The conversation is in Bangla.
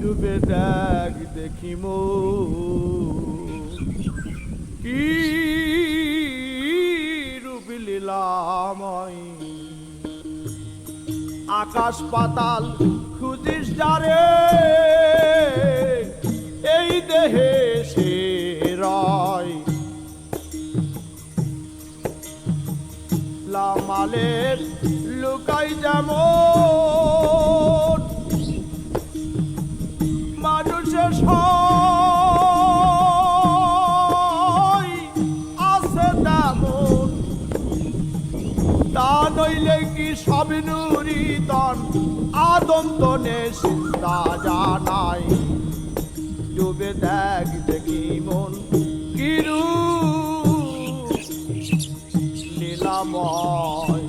ডুবে দেখ দেখি মো। কি রূপ লীলাময়। আকাশ পাতাল খুঁজিস যারে, এই দেহে সে রয়। লামালের লুকাই যেমন আছে তেমন। তা নইলে কি সব নুরিতন? আদন্তনে চিন্তা জানাই ডুবে দেখ দেখি মন কিরু লীলাময়।